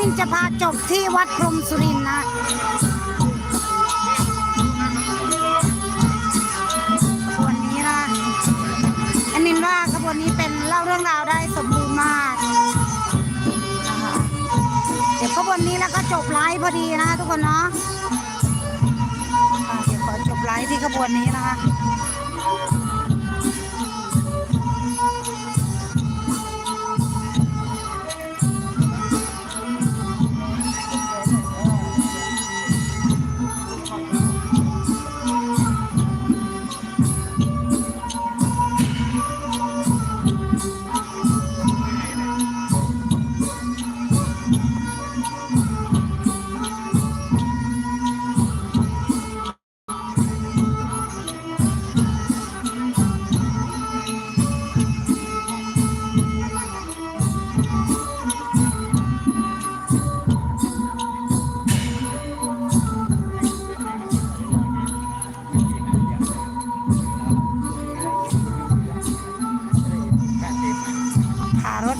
มินจะพาจบที่วัดพรมสุรินนะขบวนนี้นะอันนินว่าขบวนนี้เป็นเล่าเรื่องราวได้สมบูรณ์มากนะคะเดี๋ยวขบวนนี้แล้วก็จบไลฟ์พอดีนะทุกคนเนาะเดี๋ยวขอจบไลฟ์ที่ขบวนนี้นะคะ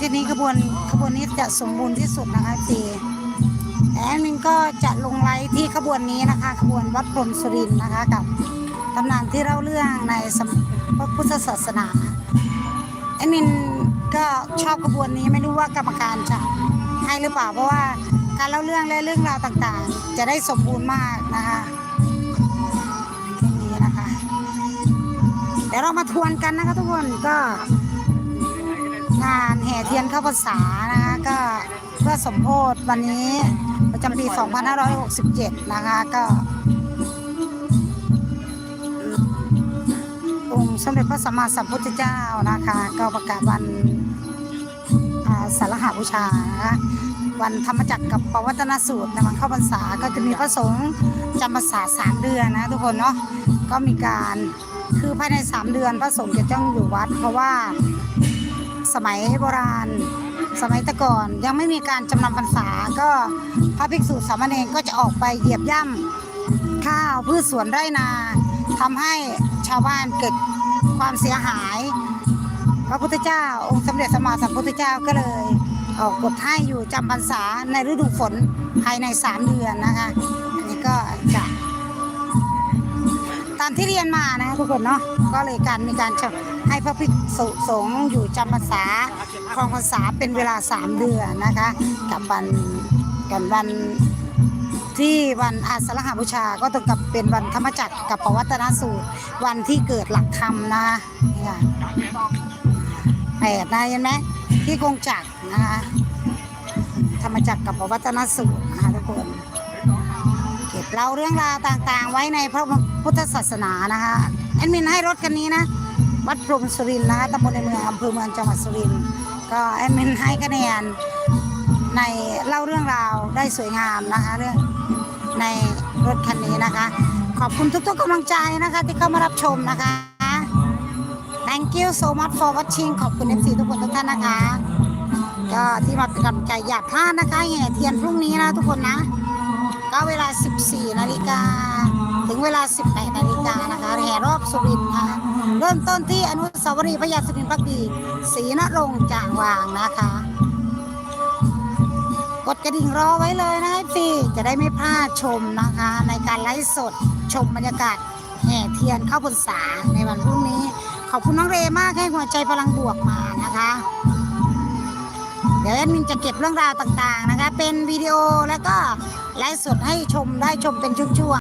ที่นี้ขบวนขบวนนี้จะสมบูรณ์ที่สุดนะคะจีแอดมินก็จะลงไลฟ์ที่ขบวนนี้นะคะ ขบวนวัดพรหมสุรินทร์นะคะกับตำนานที่เล่าเรื่องในสมพระพุทธศาสนาแอดมินก็ชอบขบวนนี้ไม่รู้ว่ากรรมการจะให้หรือเปล่าเพราะว่าการเล่าเรื่องและเรื่องราวต่างๆ จะได้สมบูรณ์มากนะคะนี่นะคะ เดี๋ยวเรามาทวนกันนะคะทุกคนก็ งานแห่เทียนเข้าพรรษานะคะก็เพื่อสมโพธิวันนี้ประจำปี 2567 นะคะก็องค์สมเด็จพระสัมมาสัมพุทธเจ้านะคะ ก็ประกาศวันอ่าสารหบูชานะคะวันธรรมจักรกับปวัตนสูตรในวันเข้าพรรษาก็จะมีพระสงฆ์จำพรรษาสามเดือนนะทุกคนเนาะก็มีการคือภายในสามเดือนพระสงฆ์จะต้องอยู่วัด เพราะว่า สมัยโบราณ สมัยต่ก่อนยังไม่มีการจำนำพรรษาก็พระภิกษุสามเณรก็จะออกไปเหยียบย่ำข้าวพืชสวนไร่นาทำให้ชาวบ้านเกิดความเสียหาย พระพุทธเจ้าองค์สมเด็จสมมาสัมพุทธเจ้าก็เลยออกกฎให้อยู่จำพรรษาในฤดูฝนภายในสามเดือนนะคะ อันนี้ก็จะ ตามที่เรียนมานะทุกคนเนาะก็เลยการมีการให้พระภิกษุสงฆ์อยู่จำพรรษาครองพรรษาเป็นเวลาสามเดือนนะคะ กับวันกับวันที่วันอาสาฬหบูชาก็ตรงกับเป็นวันธรรมจักรกับปวัตนสูตร วันที่เกิดหลักธรรมนะนี่ค่ะแปดนะเห็นไหมที่กงจักรนะคะธรรมจักรกับปวัตนสูตรนะคะทุกคน เล่าเรื่องราวต่างๆ ไว้ในพระพุทธศาสนานะคะแอดมินให้รถคันนี้นะวัดพรมสุรินทร์นะคะตำบลในเมืองอำเภอเมืองจังหวัดสุรินทร์ก็แอดมินให้คะแนนในเล่าเรื่องราวได้สวยงามนะคะเรื่องในรถคันนี้นะคะ ขอบคุณทุกๆกำลังใจนะคะที่เข้ามารับชมนะคะ thank you so much for watching ขอบคุณ FC ทุกคนทุกท่านนะคะ ก็ที่มาเป็นกำลังใจอย่าพลาดนะคะแห่เทียนพรุ่งนี้นะทุกคนนะ ก็เวลา 14 นาฬิกา ถึงเวลา 18 นาฬิกานะคะแห่รอบสุรินทร์นะคะเริ่มต้นที่อนุสาวรีย์พระยาสุรินทร์พักดีศรีนรงค์จางวางนะคะ กดกระดิ่งรอไว้เลยนะพี่จะได้ไม่พลาดชมนะคะ ในการไลฟ์สดชมบรรยากาศแห่เทียนเข้าพรรษาในวันพรุ่งนี้ ขอบคุณน้องเรมากให้หัวใจพลังบวกมานะคะเดี๋ยวแอดมินจะเก็บเรื่องราวต่างๆนะคะ เป็นวิดีโอแล้วก็ ไลฟ์สดให้ชมได้ชมเป็นช่วง